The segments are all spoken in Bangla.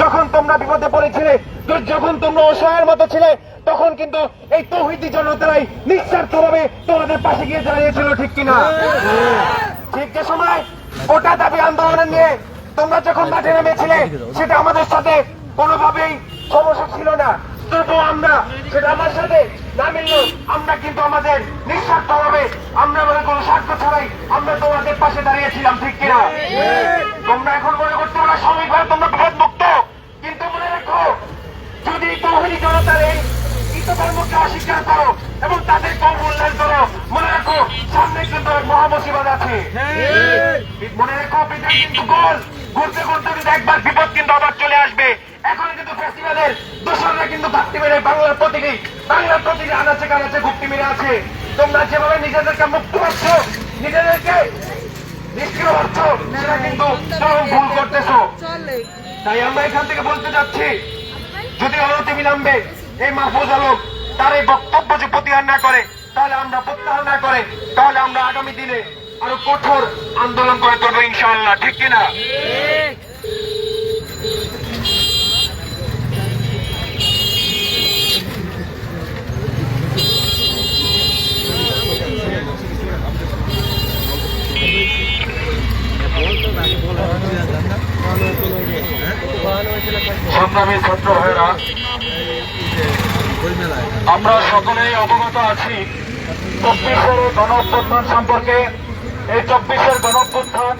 যখন তোমরা বিপদে পড়েছিলে যখন তোমরা অসহায়ের মতো ছিলে, তখন কিন্তু এই তৌহিদি জনতারাই নিঃস্বার্থ ভাবে তোমাদের পাশে গিয়ে দাঁড়িয়েছিল, ঠিক কিনা? ঠিক যে সময় ওটা দাবি আন্দোলনের নিয়ে তোমরা যখন মাঠে নেমেছিলে, সেটা আমাদের সাথে কোনোভাবেই সমস্যা ছিল না। তবু আমরা সেটা আমার সাথে না মিললেও আমরা কিন্তু আমাদের নিঃস্বার্থ আমরা মনে কোনো স্বার্থ ছাড়াই আমরা তোমাদের পাশে দাঁড়িয়েছিলাম ঠিক কিনা? তোমরা এখন মনে করতে পারো সাময়িকভাবে তোমরা বিপদ মুক্ত কিন্তু মনে রেখো যদি তৌহিদি জনতার এই ইতকর্মকে অস্বীকার করো এবং তাদের কম মূল্যায়ন করো মনে রাখো সামনে কিন্তু এক মহামসিবত আছে। মনে রেখো বিদায় কিন্তু গোল। ঘুরতে ঘুরতে কিন্তু একবার বিপদ কিন্তু আবার চলে আসবে। এখন কিন্তু ফেস্টিভ্যালের দোসররা কিন্তু ঘাটতি মেরে বাংলার প্রতিটি বাংলার প্রতিটি আনাচে কানাচে ঘুরতে মেরে আছে। তোমরা যেভাবে নিজেদেরকে মুক্ত পাচ্ছ নিজেদেরকে নিষ্ক্রিয় হচ্ছ সেটা কিন্তু ভুল করতেছো। তাই আমরা এখান থেকে বলতে যাচ্ছি, যদি অনতি বিলম্বে এই মাহফুজ আলম তার এই বক্তব্য যে প্রতিহার না করে, তাহলে আমরা প্রত্যাহার না করে, তাহলে আমরা আগামী দিনে আরও কঠোর আন্দোলন করে তুলবো ইনশাআল্লাহ। ঠিক কিনা? সংগ্রামী ছাত্র ভাইরা আমরা সকলেই অবগত আছি চব্বিশের গণ অভ্যুত্থান সম্পর্কে। এই চব্বিশের গণ অভ্যুত্থান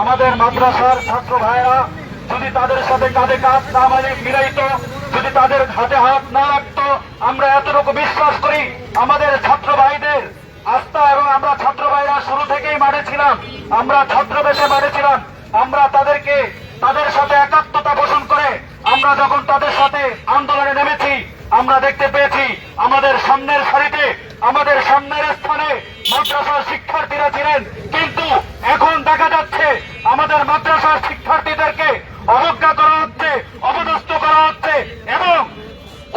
আমাদের মাদ্রাসার ছাত্র ভাইরা যদি তাদের সাথে কাঁধে কাঁধ না মানে মিলাইত, যদি তাদের হাতে হাত না রাখতো, আমরা এতটুকু বিশ্বাস করি আমাদের ছাত্র ভাইদের আস্থা এবং আমরা ছাত্র ভাইরা শুরু থেকেই মাঠে ছিলাম। আমরা ছত্রবেশে মাঠে ছিলাম। আমরা তাদেরকে তাদের সাথে একাত্মতা পোষণ করে আমরা যখন তাদের সাথে আন্দোলনে নেমেছি, আমরা দেখতে পেয়েছি আমাদের সামনের সারিতে, আমাদের সামনের স্থানে মাদ্রাসার শিক্ষার্থীরা ছিলেন। কিন্তু এখন দেখা যাচ্ছে আমাদের মাদ্রাসার শিক্ষার্থীদেরকে অবজ্ঞা করা হচ্ছে, অপদস্থ করা হচ্ছে এবং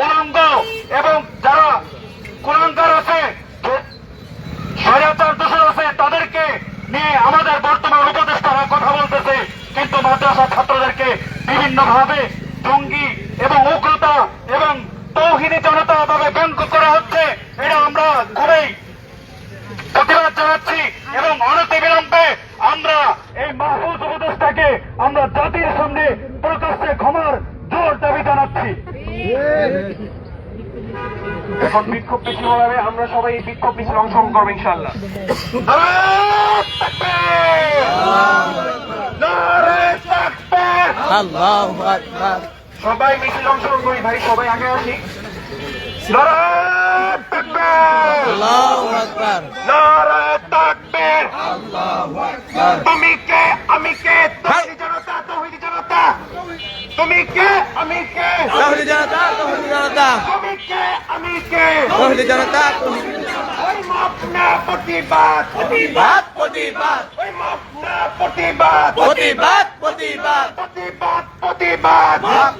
উলঙ্গ এবং যারা কুলাঙ্গার আছে স্বৈরাচার দোষর আছে, তাদেরকে নিয়ে আমাদের বর্তমান উপদেষ্টারা কথা বলতেছে। কিন্তু মাদ্রাসা ছাত্রদেরকে বিভিন্ন ভাবে জঙ্গি এবং উগ্রতা এবং তৌহিনী জনতা ভাবে ব্যঙ্গ করা হচ্ছে এটা আমরা খুবই প্রতিবাদ জানাচ্ছি এবং অনতি বিলম্বে আমরা এই মাহফুজ উপদেষ্টাকে আমরা জাতির সামনে প্রকাশ্যে ক্ষমার জানাচ্ছি এখন বিক্ষোভ মিছিল হবে আমরা সবাই এই বিক্ষোভ মিছিল অংশগ্রহণ করব ইনশাল্লাহ সবাই মিছিল অংশগ্রহণ করি ভাই সবাই আগে আসি! তুমি কে আমি কে তৌহিদি জনতা তৌহিদি জনতা তুমি কে? আমি কে? তাহলে জনতা তাহলে জনতা। তুমি কে? আমি কে? তাহলে জনতা ওই মাপ না প্রতিবাদ। প্রতিবাদ প্রতিবাদ। ওই মাপ না প্রতিবাদ। প্রতিবাদ প্রতিবাদ। প্রতিবাদ প্রতিবাদ। মাপ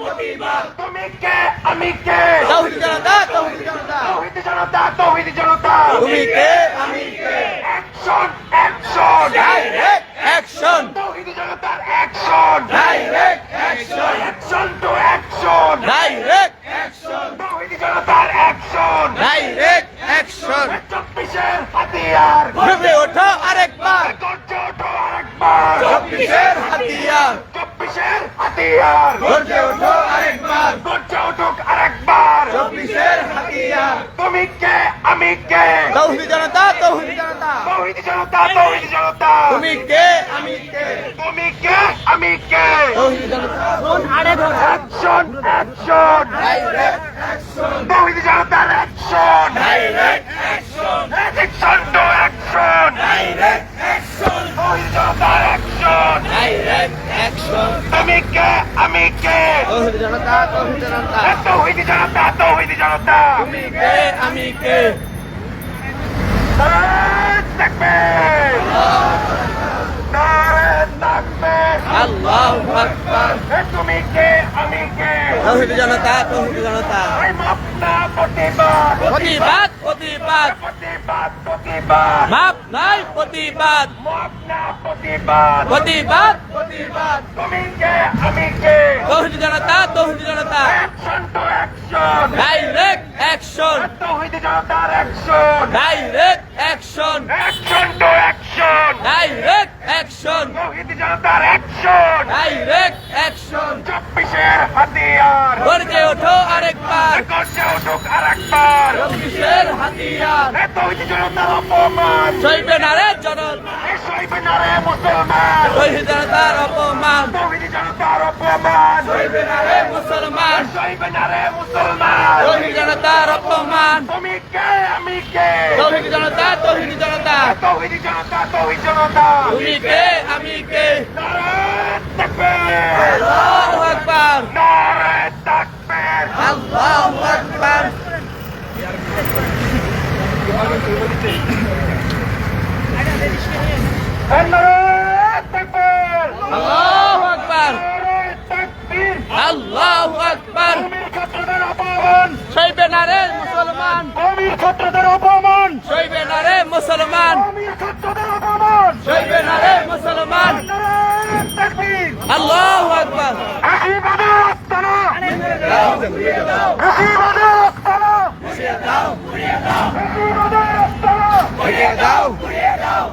প্রতিবাদ। তুমি কে? আমি কে? তাহলে জনতা তাহলে জনতা। তৌহিদি জনতা তৌহিদি জনতা। তুমি কে? আমি কে? অ্যাকশন অ্যাকশন ডাইরেক্ট অ্যাকশন তৌহিদি জনতার অ্যাকশন ডাইরেক্ট হাতিয়ার। ভেবে ওঠো আরেকবার। গর্জে ওঠো আরেকবার চব্বিশের হাতিয়ার। চব্বিশের হাতিয়ার। গর্জে ওঠো আরেকবার। গর্জে উঠুক আরেকবার। চব্বিশের হাতিয়ার। তুমি কে? আমি কে? তৌহিদি জনতা তৌহিদি জনতা। তৌহিদি জনতা তৌহিদি জনতা। তুমি কে? আমি কে? তুমি কে? আমি কে? তৌহিদি জনতা। Action action. ডাইরেক্ট অ্যাকশন তৌহিদি জনতার action. Direct to action direct action তৌহিদি জনতার অ্যাকশন ডাইরেক্ট অ্যাকশন তুমি কে? আমি কে? তৌহিদি জনতা তৌহিদি জনতা। তৌহিদি জনতা তৌহিদি জনতা তুমি কে আমি কে আল্লাহু আকবার তুমি কে আমি কে তৌহিদি জনতা তৌহিদি জনতা ওই মাপ না প্রতিবাদ প্রতিবাদ প্রতিবাদ প্রতিবাদ প্রতিবাদ মাপ নাই প্রতিবাদ মাপ না প্রতিবাদ প্রতিবাদ প্রতিবাদ তুমি কে আমি কে তৌহিদি জনতা তৌহিদি জনতা action to action direct action তৌহিদি জনতার action action to action direct action তৌহিদি জনতার অ্যাকশন ডাইরেক্ট অ্যাকশন চব্বিশের হাতিয়ার গর্জে ওঠো আরেকবার গর্জে উঠুক আর একবার চব্বিশের হাতিয়ার এ তৌহিদি জনতার অপমান সইবে না রে জনন এ সইবে না রে মুসলমান তৌহিদি জনতার অপমান তৌহিদি জনতার অপমান সইবে না রে মুসলমান সইবে না রে মুসলমান তৌহিদি জনতার অপমান তুমি কে আমি কে তৌহিদি জনতা তৌহিদি জনতা। তৌহিদি জনতা তৌহিদ জনতা। তুমি কে আমি কে আল্লাহু আকবার। নারায়ণ তাকবীর আল্লাহু আকবার। আল্লাহু আকবার। আল্লাহু আকবার। অপমান সইবে না রে মুসলমান। ভূমির ক্ষত্রদের অপমান। সইবে না রে মুসলমান। ভূমির ক্ষত্রদের অপমান। সইবে না রে মুসলমান। আল্লাহু আকবার। আশীর্বাদের আস্তানা আশীর্বাদের আস্তানা আশীর্বাদের আস্তানা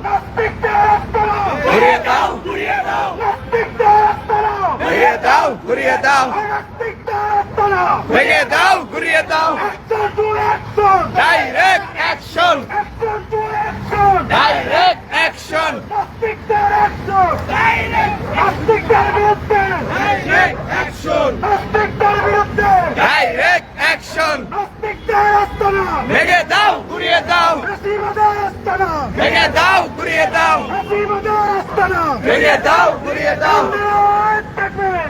নাস্তিকদের আস্তানা ঘুরিয়ে দাও নাস্তিকদের আস্তানা ঘুরিয়ে দাও ঘুরিয়ে দাও নাস্তিকদের আস্তানা ভেঙে দাও ঘুরিয়ে দাও Action to action! Direct action Action to action! Direct action নাস্তিকদের বিরুদ্ধে! ডাইরেক্ট অ্যাকশন নাস্তিকদের বিরুদ্ধে! ডাইরেক্ট অ্যাকশন নাস্তিকদের ঘুরিয়ে দাও মুসিবতের আস্তানা! ভেঙে দাও ঘুরিয়ে দাও মুসিবতের আস্তানা! ভেঙে দাও ঘুরিয়ে দাও তাকবীর!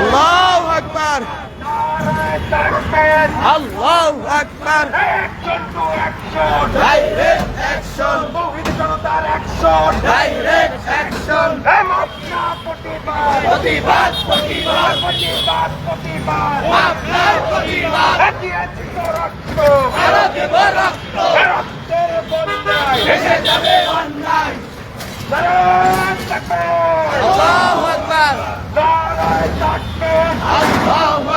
আল্লাহু আকবার নারায়ণ তাকবীর! আল্লাহু আকবার Action to action! Direct action তৌহিদ জনতার action! ডাইরেক্ট অ্যাকশন না প্রতিবাদ! প্রতিবাদ প্রতিবাদ প্রতিবাদ প্রতিবাদ আপনার প্রতিবাদ তো রক্ত দেব রক্ত রক্তের বন্যায় এসে যাবে অন্যায় নারায়ণ তাকবীর! আল্লাহু আকবার নারায়ণ তাকবীর! আল্লাহু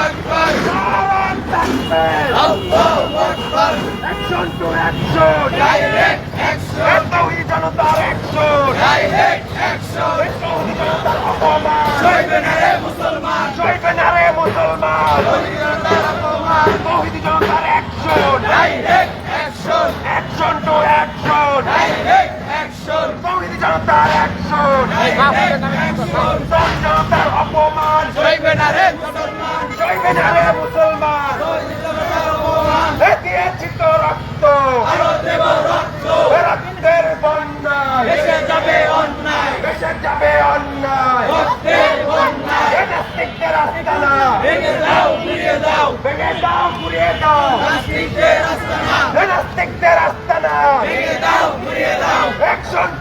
Action to action! Direct action তৌহিদ জনতার action! ডাইরেক্ট অ্যাকশন তৌহিদ জনতার অপমান সইবে না রে মুসলমান সইবে না রে মুসলমান জনতার অপমান তৌহিদ জনতার action! Direct action Action to action! Direct action তৌহিদ জনতার action! ডাইরেক্ট অ্যাকশন তৌহিদ জনতার অপমান সইবে না রে মুসলমান সইবে না রে মুসলমান দিয়েছি তো রক্ত রক্তের বন্যায় এসে যাবে অন্যায় বেসে যাবে অন্যায় নাস্তিকদের আস্তানা ভেঙে দাও ঘুরিয়ে দাও ভেঙে দাও ঘুরিয়ে দাও নাস্তিকদের আস্তানা নাস্তিকদের আস্তানা ভেঙে দাও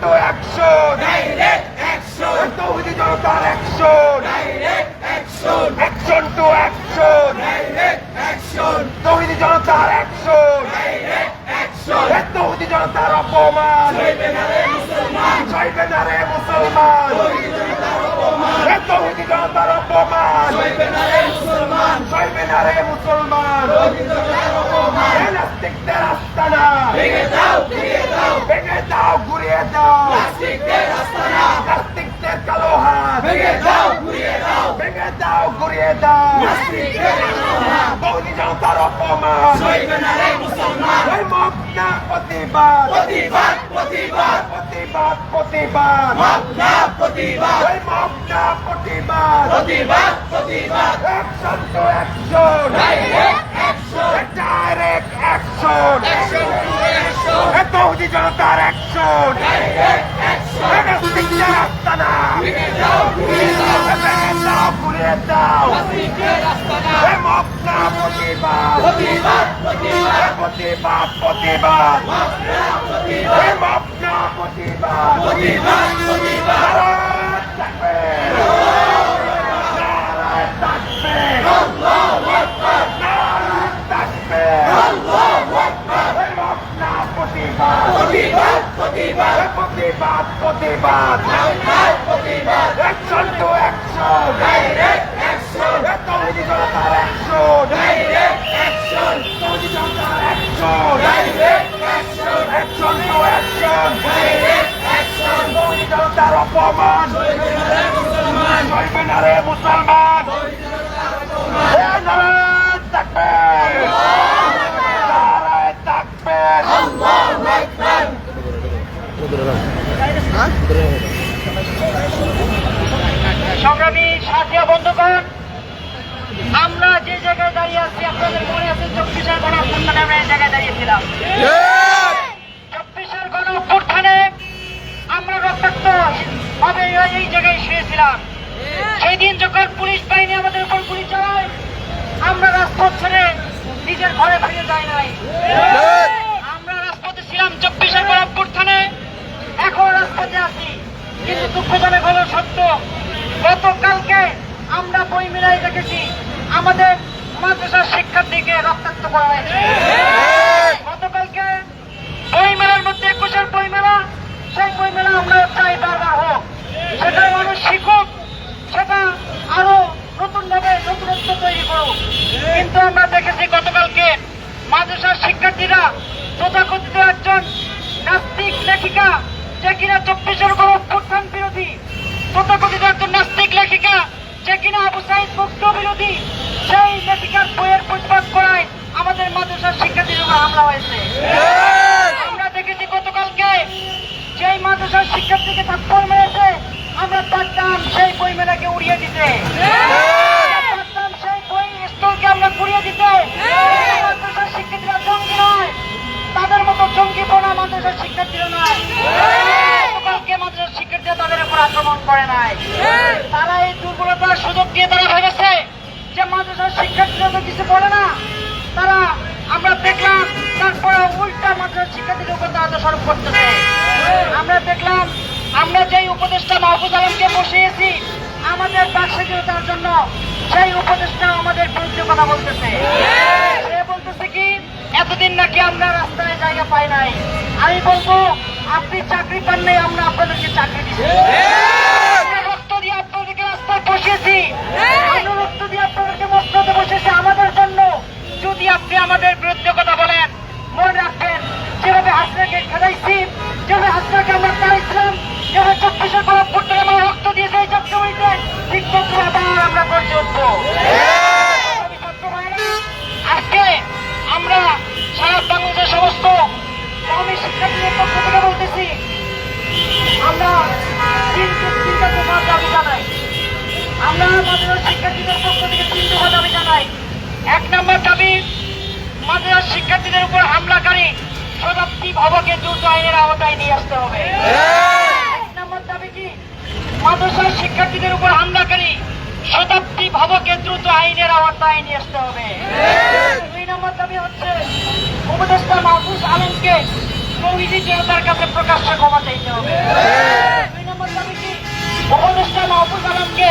টু অ্যাকশন ডাইরেক্ট অ্যাকশন তৌহিদি টু অ্যাকশন ডাইরেক্ট তৌহিদি জনতার অ্যাকশন। তৌহিদি জনতার অপমান। সইবে না রে মুসলমান। তৌহিদি জনতার অপমান। সইবে না রে মুসলমান। নাস্তিকদের আস্তানা। ভেঙে দাও ভেঙে ঘুরিয়ে দাও। নাস্তিকদের আস্তানা নাস্তিকদের কালো হাত। ভেঙে দাও ঘুরিয়ে দাও ঘুরিয়ে দাও। আস্তানা তৌহিদি জনতার অপমান সইবে না রে মুসলমান এই মগ্না প্রতিবাদ প্রতিবাদ প্রতিবাদ প্রতিবাদ প্রতিবাদ মাপনা প্রতিবাদ এই মগ্না প্রতিবাদ প্রতিবাদ প্রতিবাদ action to action direct action direct action action to action এ তৌহিদি জনতার অ্যাকশন ডাইরেক্ট প্রতিবাদ প্রতিবাদ প্রতিবাদ প্রতিবাদ প্রতিবাদ মাপনা প্রতিবাদ প্রতিবাদ প্রতিবাদ প্রতিবাদ। প্রতিবাদ action to action direct action তৌহিদি জনতার অ্যাকশন ডাইরেক্ট অ্যাকশন তৌহিদি জনতার action direct action action to action direct action তৌহিদি জনতার অপমান মুসলমান চলবে না রে মুসলমান এ নারায়ণ তাকবীর নারায়ণ তাকবীর আল্লাহু আকবার সংগ্রামী সাথী বন্ধুগণ, আমরা যে জায়গায় দাঁড়িয়ে আছি, আপনাদের মনে আছে চব্বিশের গণ অভ্যুত্থানে আমরা এই জায়গায় দাঁড়িয়েছিলাম? চব্বিশের গণ অভ্যুত্থানে আমরা রক্তাক্ত ভাবে এই জায়গায় শুয়েছিলাম। সেই দিন যখন পুলিশ বাহিনী আমাদের উপর গুলি চালায়, আমরা রাজপথ ছেড়ে নিজের ঘরে ফিরে যাই নাই। আমরা রাজপথে ছিলাম চব্বিশের গণ অভ্যুত্থানে, এখন রাজপথে আছি। কিন্তু দুঃখজনক হলো সত্য গতকালকে আমরা বই মিলাই দেখেছি। আমাদের মাদ্রাসার শিক্ষার্থীকে রক্তাক্ত করা হয়েছে। গতকালকে বই মেলার মধ্যে একুশের বই মেলা, সেই বই মেলা আমরা চাই বারবার হোক। সেটা মানুষ শিখুক, সেটা আরও নতুন ভাবে নতুনত্ব তৈরি করুক। কিন্তু আমরা দেখেছি গতকালকে মাদ্রাসার শিক্ষার্থীরা তথাকথিত একজন নাস্তিক লেখিকা, যে কিনা চব্বিশের গণ অভ্যুত্থান বিরোধী। তথাকথিত একজন নাস্তিক লেখিকা যে কিনা আবু সাইদ মুক্ত বিরোধী, সেই লেখিকার বইয়ের প্রতিবাদ করায় আমাদের মাদ্রাসার শিক্ষার্থীর উপর হামলা হয়েছে। আমরা দেখেছি গতকালকে যেই মাদ্রাসার শিক্ষার্থীকে থাপ্পড় মেরেছে, আমরা থাকতাম সেই বই মেলাকে উড়িয়ে দিতে আমরা পারতাম সেই বই স্টলকে আমরা ঘুরিয়ে দিতে মাদ্রাসার শিক্ষার্থীরা জঙ্গি নয় তাদের মতো জঙ্গিপনা মাদ্রাসার শিক্ষার্থীরা নয় গতকালকে মাদ্রাসার তাদের উপর আক্রমণ করে নাই। তারা এই দুর্বলতার সুযোগ দিয়ে তারা ভেবেছে যে মাদ্রাসার শিক্ষার্থীরা তো কিছু বলে না। তারা আমরা দেখলাম তারপরে উল্টা মাদ্রাসার শিক্ষার্থীদের উপর তারা দোষারোপ করতেছে। আমরা দেখলাম আমরা যেই উপদেষ্টা মাহফুজ আলমকে বসিয়েছি আমাদের বাক স্বাধীনতার জন্য সেই উপদেষ্টা আমাদের বিরুদ্ধে কথা বলতেছে। সে বলতেছে কি এতদিন নাকি আমরা রাস্তায় জায়গা পাই নাই। আমি বলব আপনি চাকরি পান নাই আমরা আপনাদেরকে চাকরি দিচ্ছি রক্ত দিয়ে আপনাদেরকে রাস্তায় বসিয়েছি। আমরা রক্ত দিয়ে আপনাদেরকে মসজিদে বসেছি আমাদের জন্য। যদি আপনি আমাদের বিরুদ্ধে কথা বলেন মনে রাখবেন যেভাবে হাসনাকে খেলাইছি যেভাবে হাসনাকে আমরা তাড়াইছিলাম যেভাবে চব্বিশের পর ভোট আমরা রক্ত দিয়েছে এই যাত্রাবাড়িতে ঠিক তদ্রুপ আবার আমরা করতে উঠবো। ভাইরা, আজকে আমরা সারা বাংলাদেশের সমস্ত কমি শিক্ষার্থীদের পক্ষ থেকে বলতেছি, আমরা দাবি জানাই। আমরা মাদ্রাসার শিক্ষার্থীদের পক্ষ থেকে তিন দাবি জানাই। এক নম্বর দাবি মাদ্রাসার শিক্ষার্থীদের উপর হামলাকারী শতাব্দী ভবকে দ্রুত আইনের আওতায় নিয়ে আসতে হবে। এক নম্বর দাবি কি মাদ্রাসার শিক্ষার্থীদের উপর হামলাকারী শতাব্দী ভবকে দ্রুত আইনের আওতায় নিয়ে আসতে হবে। দুই নম্বর দাবি হচ্ছে উপদেষ্টা মাহফুজ আলমকে তৌহিদি জনতার কাছে প্রকাশ্যে ক্ষমা চাইতে হবে। উপদেষ্টা মাহফুজ আলমকে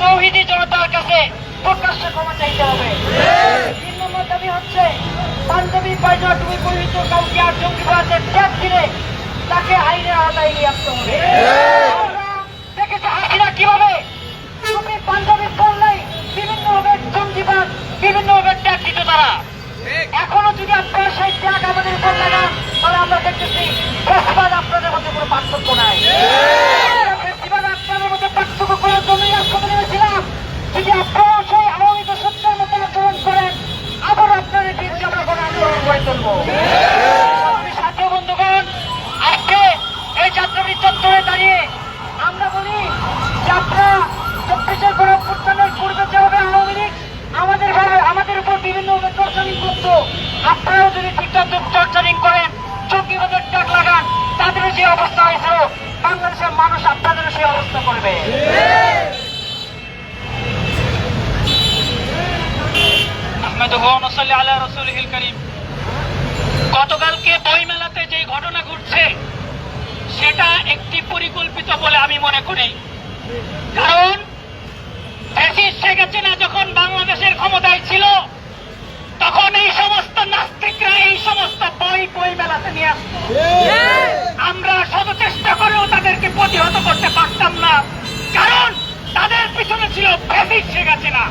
তৌহিদি জনতার কাছে প্রকাশ্যে ক্ষমা চাইতে হবে। তিন নম্বর দাবি হচ্ছে, পাঞ্জাবি পায়জামা টুপি পরিহিত কাউকে আর জঙ্গিবাদের দিলে তাকে আইনের আওতায় নিয়ে আসতে হবে। দেখেছি হাসিনা কীভাবে টুপি পাঞ্জাবি পরলেই বিভিন্ন ভাবে জঙ্গিবাদ, বিভিন্ন ভাবে ট্যাগ দিত তারা। এখনও যদি আপনারা সেই ত্যাগ আমাদের উপর লাগান তাহলে আমরা দেখতেছি ফেসবাদ আপনাদের মধ্যে কোনো পার্থক্য নাই। ফেসবাদ আপনাদের মধ্যে পার্থক্য করার জন্যই রাজপথে নেমেছিলাম যদি আপনারাও সেই আওয়ামী সত্যের মতো আচরণ করেন, আবার আপনাদের বিরুদ্ধে আমরা কোনো আন্দোলন করে আমি ছাত্র বন্ধুগণ, আজকে এই যাত্রাবৃত্ত দাঁড়িয়ে আমরা বলি যে আপনারা চব্বিশের গণ অভ্যুত্থানের পূর্বে যেভাবে আওয়ামী লীগ আমাদের ভাবে বিভিন্ন টর্চারিং করতো আপনারাও যদি ঠিকঠাক টর্চারিং করেন চৌকিবাদের টাক লাগান, তাদেরও যে অবস্থা হয়েছিল। বাংলাদেশের মানুষ আপনাদেরও সেই অবস্থা করবে। মনে ক্ষমতায় ছিল তখন এই সমস্ত নাস্তিকরা এই সমস্ত বই বই মেলাতে নিয়ে আসতো। আমরা শত চেষ্টা করেও তাদেরকে প্রতিহত করতে পারতাম না। কারণ তাদের পিছনে ছিল ফেসিস শেখ হাসিনা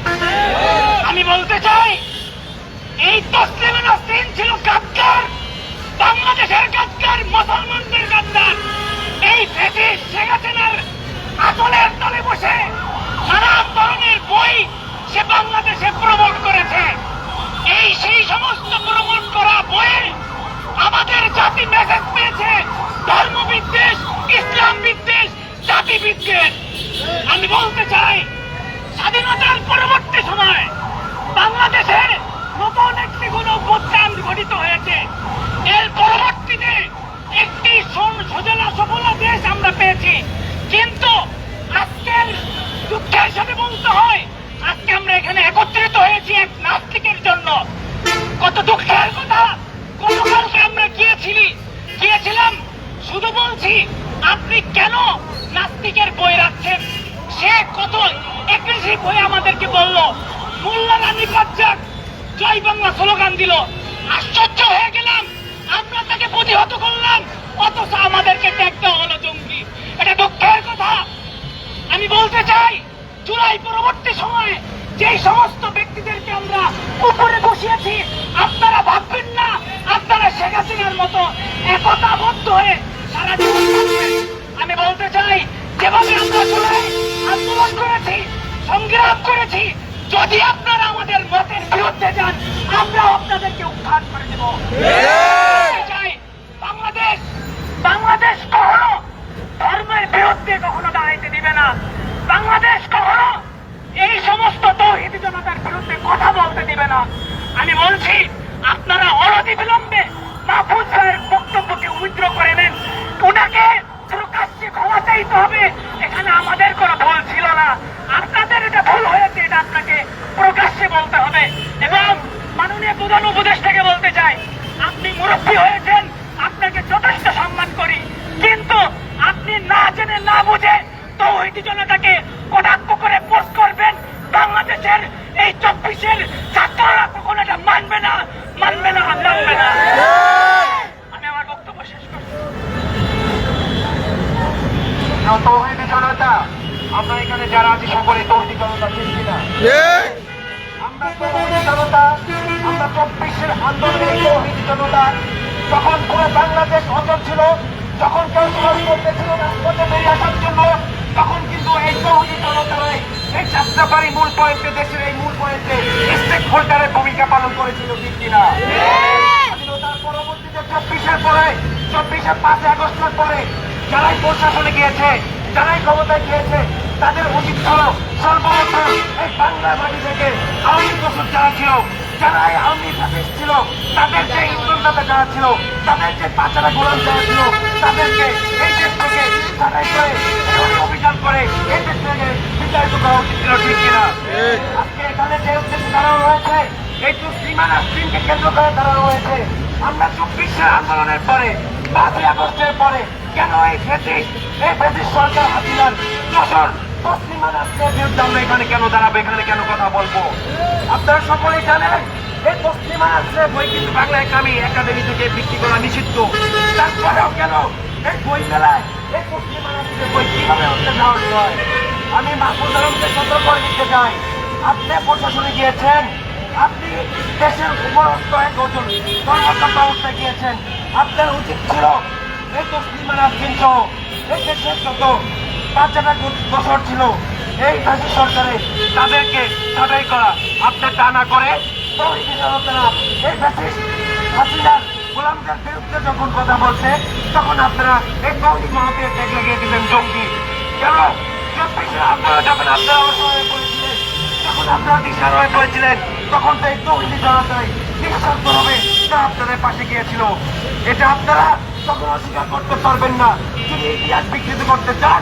আমি বলতে চাই এই তসলিম নাসরিন ছিল গাদ্দার বাংলাদেশের গাদ্দার মুসলমানদের গাদ্দার। এই ফেসিস শেখ হাসিনার আসলের তলে বসে নানা ধরনের বই সে বাংলাদেশে প্রমোট করেছে। এই সেই সমস্ত প্রমোট করা বইয়ে আমাদের জাতি মেসেজ পেয়েছে। ধর্ম বিদ্বেষ, ইসলাম বিদ্বেষ, জাতি বিদ্বেষ। আমি বলতে চাই, স্বাধীনতার পরবর্তী সময় বাংলাদেশের নতুন একটি কোন অভ্যুত্থান ঘটিত হয়েছে। এর পরবর্তীতে একটি সজলা সফলা দেশ আমরা পেয়েছি। কিন্তু আজকের দুঃখের সাথে বলতে হয়। আজকে আমরা এখানে একত্রিত হয়েছি এক নাস্তিকের জন্য। কত দুঃখের কথা গতকালকে আমরা গিয়েছিলি, গিয়েছিলাম, শুধু বলছি, আপনি কেন নাস্তিকের বই রাখছেন? সে কত এগ্রেসিভ হয়ে আমাদেরকে বলল, মোল্লা রানী বাচ্চাক জয় বাংলা স্লোগান দিল। আশ্চর্য হয়ে গেলাম, আমরা তাকে প্রতিহত করলাম, অথচ আমাদেরকে ট্যাগ দেওয়া হলো জঙ্গি। এটা দুঃখের কথা। আমি বলতে চাই জুলাই পরবর্তী সময়ে যেই সমস্ত ব্যক্তিদেরকে আমরা উপরে বসিয়েছি আপনারা ভাববেন না আপনারা শেখ হাসিনার মতো একতাবদ্ধ হয়ে সারা জীবন থাকবেন। আমি বলতে চাই যেভাবে আমরা জুলাই আন্দোলন করেছি সংগ্রাম করেছি যদি আপনারা আমাদের মতের বিরুদ্ধে যান আমরা আপনাদেরকে উদ্ধার করে দেব। বাংলাদেশ বাংলাদেশ কখনো ধর্মের বিরুদ্ধে কখনো দাঁড়াইতে দিবে না। বাংলাদেশ কখনো এই সমস্ত তৌহিদ জনতার বিরুদ্ধে কথা বলতে দিবে না। আমি বলছি, আপনারা অনতি বিলম্বে মাহফুজ ভাইয়ের বক্তব্যকে উইথড্র করে নেন। ওনাকে প্রকাশ্যে ক্ষমা চাইতে হবে। এখানে আমাদের কোনো ভুল ছিল না। আপনাদের এটা ভুল হয়েছে, এটা আপনাকে প্রকাশ্যে বলতে হবে। এবং মাননীয় প্রধান উপদেষ্টাকে বলতে চাই, আপনি মুরব্বী হয়েছেন, আপনাকে যথেষ্ট সম্মান করি। কিন্তু আপনি না জেনে, না বুঝে তৌহিদি জনতাকে কটাক্ষ করে পোস্ট করবেন। বাংলাদেশের এই চব্বিশের ছাত্ররা কখনো এটা মানবে না মানবে না মানবে না। আমি আমার বক্তব্য শেষ করছি। তৌহিদি জনতা। আমরা এখানে যারা আছি সকলে তৌহিদি জনতা ঠিক কিনা আমরা তৌহিদি জনতা আমরা চব্বিশের আন্দোলনের এই তৌহিদি জনতা। যখন পুরো বাংলাদেশ অচল ছিল যখন কেউ করতেছিল রাজপথে বেরিয়ে আসার জন্য তখন কিন্তু এই তৌহিদি জনতারাই এই যাত্রাবাড়ি মূল পয়েন্টে দেশের এই মূল পয়েন্টে স্টেক হোল্ডারের ভূমিকা পালন করেছিল ঠিক কিনা? পরবর্তীতে চব্বিশের পরে চব্বিশের পাঁচই আগস্টের পরে যারাই প্রশাসনে গিয়েছে যারাই ক্ষমতায় গিয়েছে তাদের উচিত ছিল সর্বপ্রথম এই বাংলা মাটি থেকে আওয়ামী কসুর যারা ছিল যারা আওয়ামী ফ্যাসিস্ট ছিল, তাদের যে যারা ছিল, তাদের পাচারা গোলাম যারা ছিল, তাদেরকে এই দেশ থেকে ছাড়াই করে অভিযান করে এই দেশ থেকে বিতাড়িত করা উচিত ছিল, ঠিক কিনা? আজকে এখানে যে উদ্দেশ্যে দাঁড়ানো রয়েছে এই তুসলিমা নাসরিনকে কেন্দ্র করে দাঁড়ানো হয়েছে, আমরা চব্বিশের আন্দোলনের পরে, পাঁচই আগস্টের পরে, কেন এই ফেসিস এই ফেসিস সরকার হাসিনার যশোর তসলিমা নাসরিনের বিরুদ্ধে আমরা এখানে কেন দাঁড়াবো? এখানে কেন কথা বলব? আপনারা সকলেই জানেন, এই তসলিমা নাসরিনের বই কিন্তু বাংলা একাডেমি একাডেমি থেকে বিক্রি করা নিষিদ্ধ। তারপরেও কেন এই বই মেলায় এই তসলিমা হতে সাহস হয় আমি মাহফুজ আলমকে সতর্ক দিতে চাই। আপনি প্রশাসনে গিয়েছেন, আপনি দেশের উপরস্থ এক ওজন কর্মকর্তা গিয়েছেন। আপনার উচিত ছিল এই তসলিমা সহ এই দেশের যত বাচ্চাটা বছর ছিল, এই ফাঁসি সরকারে তাদেরকে ছাঁটাই করা আপনার তা না করে এই ফ্যাসিস্ট হাসিনার গোলামদের বিরুদ্ধে যখন কথা বলছে, তখন আপনারা এই তৌহিদি জনতাকে ট্যাগ লাগিয়ে দিলেন জঙ্গি। কেন আপনারা যখন আপনারা অসহায় করেছিলেন যখন আপনারা দিশার হয়ে পড়েছিলেন, তখন তো এই তৌহিদি জনতাই নিঃশব্দ হবে তা আপনাদের পাশে গিয়েছিল। এটা আপনারা তখন অস্বীকার করতে পারবেন না। যদি ইতিহাস বিকৃত করতে চান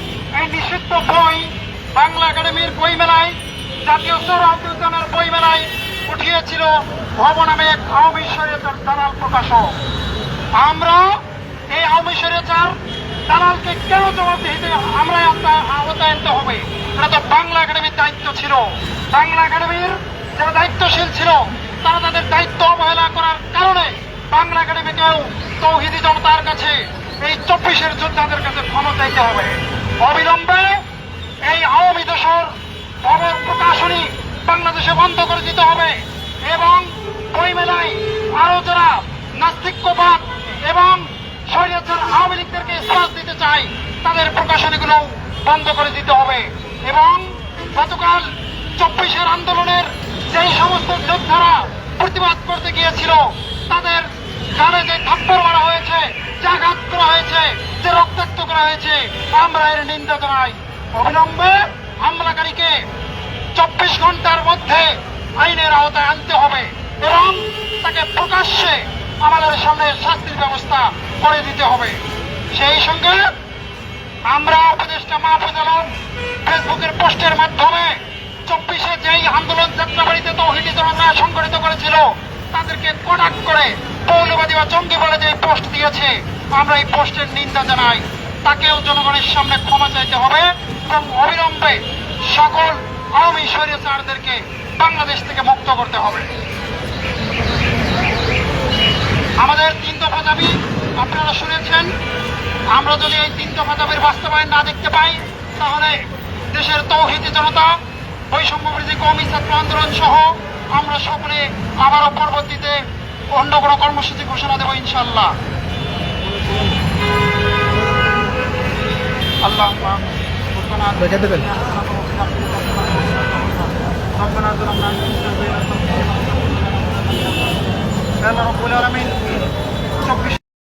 এই নিষিদ্ধ বই বাংলা একাডেমির বই মেলায় জাতীয় সৌরাহাতি উদ্যানের বই মেলায় উঠিয়েছিল ভব নামে এক আওয়ামী শরীয়তের দালাল প্রকাশক। আমরা এই আওয়ামী শরীয়তার দালালকে কেন জবাবদিহিতে আমরা আওতা- আওতায় আনতে হবে? এটা তো বাংলা একাডেমির দায়িত্ব ছিল। বাংলা একাডেমির যারা দায়িত্বশীল ছিল, তারা তাদের দায়িত্ব অবহেলা করার কারণে বাংলা একাডেমিকেও তৌহিদি জনতার কাছে এই চব্বিশের যোদ্ধাদের কাছে ক্ষমা চাইতে হবে। অবিলম্বে এই আওয়ামী দশর খবর প্রকাশনী বাংলাদেশে বন্ধ করে দিতে হবে এবং বই মেলায় আরও যারা নাস্তিক্যবাদ এবং শরীয়তের আওয়ামী লীগদেরকে শ্বাস দিতে চাই তাদের প্রকাশনীগুলো বন্ধ করে দিতে হবে। এবং গতকাল চব্বিশের আন্দোলনের যেই সমস্ত যোদ্ধারা প্রতিবাদ করতে গিয়েছিল, তাদের গানে যে থাপ্পড় মারা হয়েছে, যে আঘাত করা হয়েছে যে রক্তাক্ত করা হয়েছে। আমরা এর নিন্দা জানাই। অবিলম্বে হামলাকারীকে চব্বিশ ঘণ্টার মধ্যে আইনের আওতায় আনতে হবে এবং তাকে প্রকাশ্যে আমাদের সামনে শাস্তির ব্যবস্থা করে দিতে হবে। সেই সঙ্গে আমরা উপদেষ্টা মাহফুজ আলম ফেসবুকের পোস্টের মাধ্যমে চব্বিশে যেই আন্দোলন যাত্রা যাত্রাবাড়িতে তৌহিদি জনতা সংগঠিত করেছিল, তাদেরকে কটাক করে পৌলবাদী বা জঙ্গি বলে যে পোস্ট দিয়েছে আমরা এই পোস্টের নিন্দা জানাই। তাকেও জনগণের সামনে ক্ষমা চাইতে হবে এবং অবিলম্বে সকল আওয়ামী শরীয়তারদেরকে বাংলাদেশ থেকে মুক্ত করতে হবে। আমাদের তিন দফা দাবি, আপনারা শুনেছেন। আমরা যদি এই তিন দফা দাবির বাস্তবায়ন না দেখতে পাই, তাহলে দেশের তৌহিদি জনতা, বৈষম্য বিরোধী কৌমি ছাত্র আন্দোলন সহ আমরা সকলে আবারও পরবর্তীতে অন্য কোনো কর্মসূচি ঘোষণা দেবো ইনশাল্লাহ اللهم ربنا ربنا ظلمنا انفسنا رب العالمين